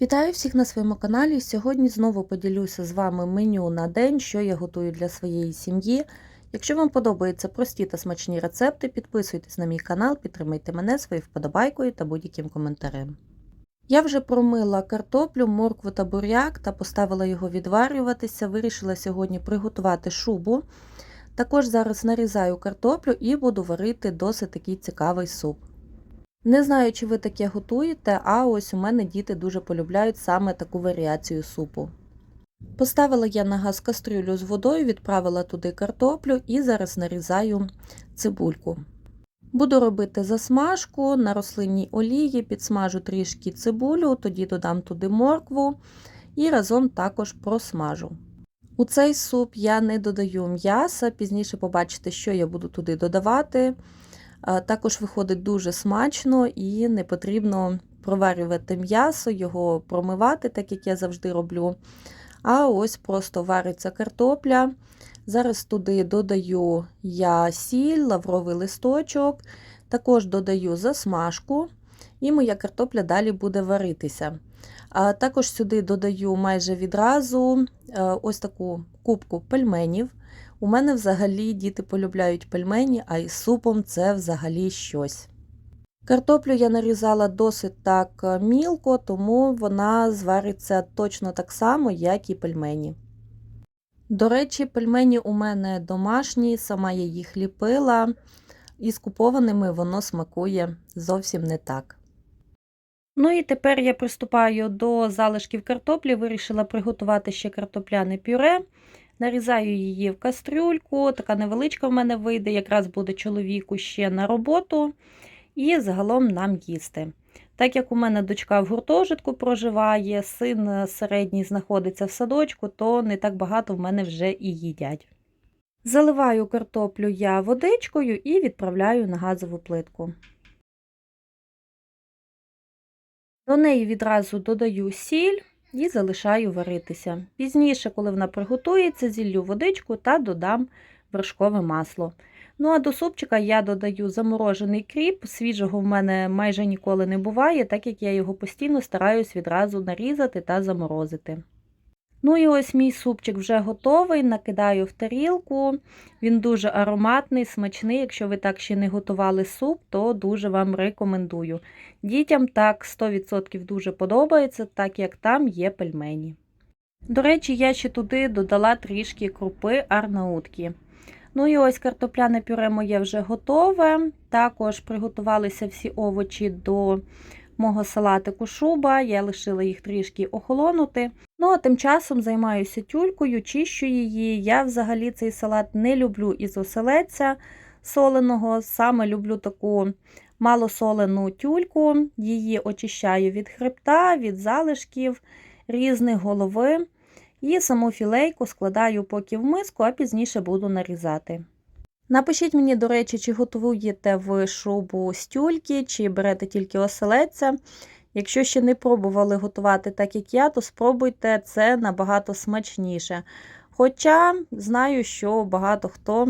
Вітаю всіх на своєму каналі. Сьогодні знову поділюся з вами меню на день, що я готую для своєї сім'ї. Якщо вам подобаються прості та смачні рецепти, підписуйтесь на мій канал, підтримайте мене своєю вподобайкою та будь-яким коментарем. Я вже промила картоплю, моркву та буряк та поставила його відварюватися. Вирішила сьогодні приготувати шубу. Також зараз нарізаю картоплю і буду варити досить такий цікавий суп. Не знаю, чи ви таке готуєте, а ось у мене діти дуже полюбляють саме таку варіацію супу. Поставила я на газ кастрюлю з водою, відправила туди картоплю і зараз нарізаю цибульку. Буду робити засмажку на рослинній олії, підсмажу трішки цибулю, тоді додам туди моркву і разом також просмажу. У цей суп я не додаю м'яса, пізніше побачите, що я буду туди додавати. Також виходить дуже смачно і не потрібно проварювати м'ясо, його промивати, так як я завжди роблю. А ось просто вариться картопля. Зараз туди додаю я сіль, лавровий листочок, також додаю засмажку, і моя картопля далі буде варитися. А Також сюди додаю майже відразу ось таку кубку пельменів. У мене взагалі діти полюбляють пельмені, а із супом це взагалі щось. Картоплю я нарізала досить так е, мілко, тому вона звариться точно так само, як і пельмені. До речі, пельмені у мене домашні, сама я їх ліпила, і з купованими воно смакує зовсім не так. Ну і тепер я приступаю до залишків картоплі, вирішила приготувати ще картопляне пюре. Нарізаю її в кастрюльку, така невеличка в мене вийде, якраз буде чоловіку ще на роботу, і загалом нам їсти. Так як у мене дочка в гуртожитку проживає, син середній знаходиться в садочку, то не так багато в мене вже і їдять. Заливаю картоплю я водичкою і відправляю на газову плитку. До неї відразу додаю сіль і залишаю варитися. Пізніше, коли вона приготується, зіллю водичку та додам вершкове масло. Ну, а до супчика я додаю заморожений кріп, свіжого в мене майже ніколи не буває, так як я його постійно стараюсь відразу нарізати та заморозити. Ну і ось мій супчик вже готовий, накидаю в тарілку. Він дуже ароматний, смачний. Якщо ви так ще не готували суп, то дуже вам рекомендую. Дітям так 100% дуже подобається, так як там є пельмені. До речі, я ще туди додала трішки крупи арнаутки. Ну і ось картопляне пюре моє вже готове. Також приготувалися всі овочі до мого салатику шуба, я лишила їх трішки охолонути. Ну, а тим часом займаюся тюлькою, чищу її. Я взагалі цей салат не люблю із оселедця соленого, саме люблю таку малосолену тюльку, її очищаю від хребта, від залишків, різних голови. І саму філейку складаю поки в миску, а пізніше буду нарізати. Напишіть мені, до речі, чи готуєте ви шубу з тюльки, чи берете тільки оселедця. Якщо ще не пробували готувати так, як я, то спробуйте це набагато смачніше. Хоча знаю, що багато хто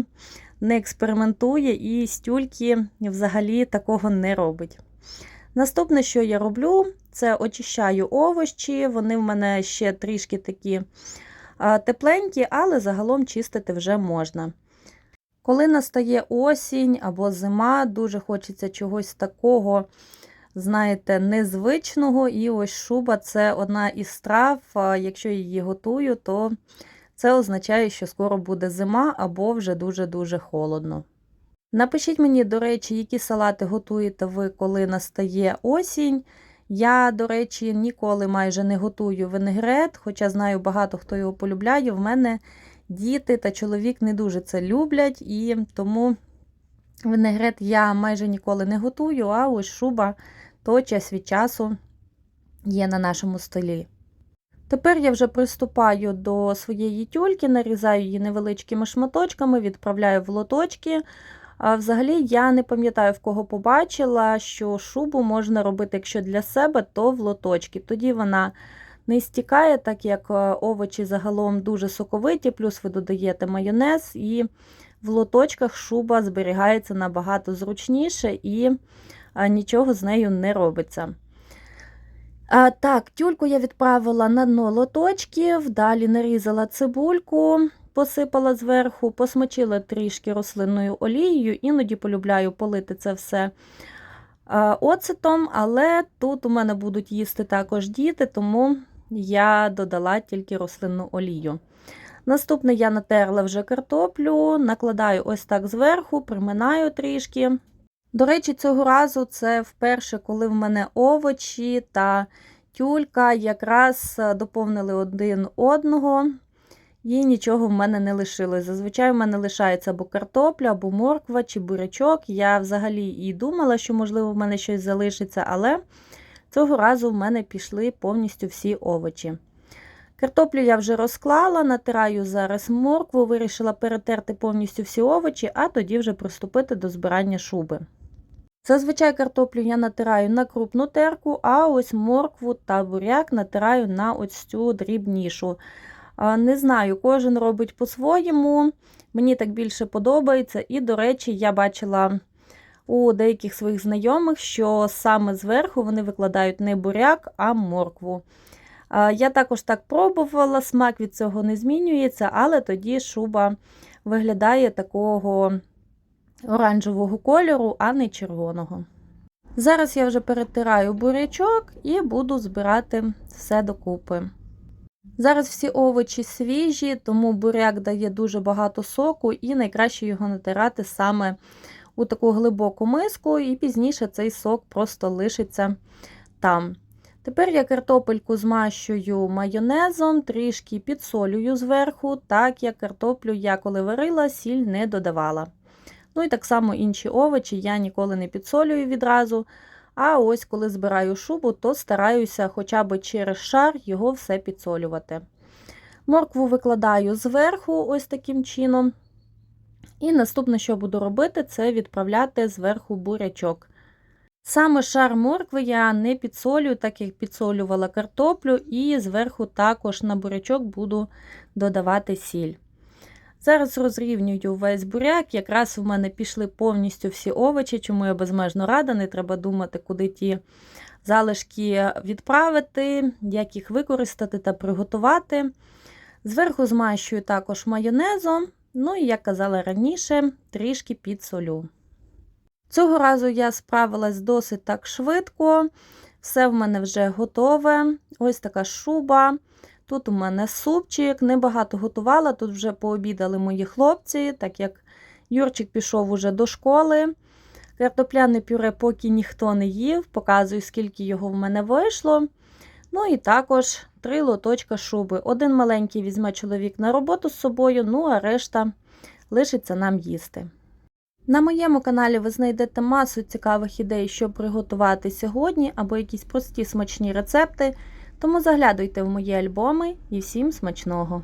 не експериментує і з тюльки взагалі такого не робить. Наступне, що я роблю, це очищаю овочі, вони в мене ще трішки такі тепленькі, але загалом чистити вже можна. Коли настає осінь або зима, дуже хочеться чогось такого, знаєте, незвичного. І ось шуба це одна із страв. Якщо її готую, то це означає, що скоро буде зима або вже дуже-дуже холодно. Напишіть мені, до речі, які салати готуєте ви, коли настає осінь. Я, до речі, ніколи майже не готую винегрет, хоча знаю, багато хто його полюбляє. В мене діти та чоловік не дуже це люблять, і тому винегрет я майже ніколи не готую, а ось шуба то час від часу є на нашому столі. Тепер я вже приступаю до своєї тюльки, нарізаю її невеличкими шматочками, відправляю в лоточки. Взагалі, я не пам'ятаю, в кого побачила, що шубу можна робити, якщо для себе, то в лоточки. Тоді вона не стікає, так як е, овочі загалом дуже соковиті, плюс ви додаєте майонез, і в лоточках шуба зберігається набагато зручніше і нічого з нею не робиться. А, так, тюльку я відправила на дно лоточків, далі нарізала цибульку, посипала зверху, посмочила трішки рослинною олією, іноді полюбляю полити це все оцетом, але тут у мене будуть їсти також діти, тому я додала тільки рослинну олію. Наступне я натерла вже картоплю, накладаю ось так зверху, приминаю трішки. До речі, цього разу це вперше, коли в мене овочі та тюлька якраз е, доповнили один одного, і нічого в мене не лишилось. Зазвичай в мене лишається або картопля, або морква чи бурячок. Я взагалі і думала, що, можливо, в мене щось залишиться, але цього разу в мене пішли повністю всі овочі. Картоплю я вже розклала, натираю зараз моркву, вирішила перетерти повністю всі овочі, а тоді вже приступити до збирання шуби. Зазвичай картоплю я натираю на крупну терку, а ось моркву та буряк натираю на ось цю дрібнішу. Не знаю, кожен робить по-своєму. Мені так більше подобається. І, до речі, я бачила у деяких своїх знайомих, що саме зверху вони викладають не буряк, а моркву. Я також так пробувала, смак від цього не змінюється, але тоді шуба виглядає такого оранжевого кольору, а не червоного. Зараз я вже перетираю бурячок і буду збирати все докупи. Зараз всі овочі свіжі, тому буряк дає дуже багато соку, і найкраще його натирати саме у таку глибоку миску, і пізніше цей сок просто лишиться там. Тепер я картопельку змащую майонезом, трішки підсолюю зверху, так як картоплю я коли варила, сіль не додавала. Ну і так само інші овочі я ніколи не підсолюю відразу. А ось коли збираю шубу, то стараюся хоча б через шар його все підсолювати. Моркву викладаю зверху, ось таким чином. І наступне, що буду робити, це відправляти зверху бурячок. Саме шар моркви я не підсолюю, так як підсолювала картоплю, і зверху також на бурячок буду додавати сіль. Зараз розрівнюю весь буряк, якраз у мене пішли повністю всі овочі, чому я безмежно рада, не треба думати, куди ті залишки відправити, як їх використати та приготувати. Зверху змащую також майонезом, ну і, як казала раніше, трішки підсолю. Цього разу я справилась досить так швидко, все в мене вже готове. Ось така шуба. Тут у мене супчик, небагато готувала, тут вже пообідали мої хлопці, так як Юрчик пішов уже до школи. Картопляне пюре поки ніхто не їв, показую, скільки його в мене вийшло. Ну і також три лоточка шуби. Один маленький візьме чоловік на роботу з собою, ну а решта лишиться нам їсти. На моєму каналі ви знайдете масу цікавих ідей, що приготувати сьогодні, або якісь прості смачні рецепти. Тому заглядуйте в мої альбоми і всім смачного!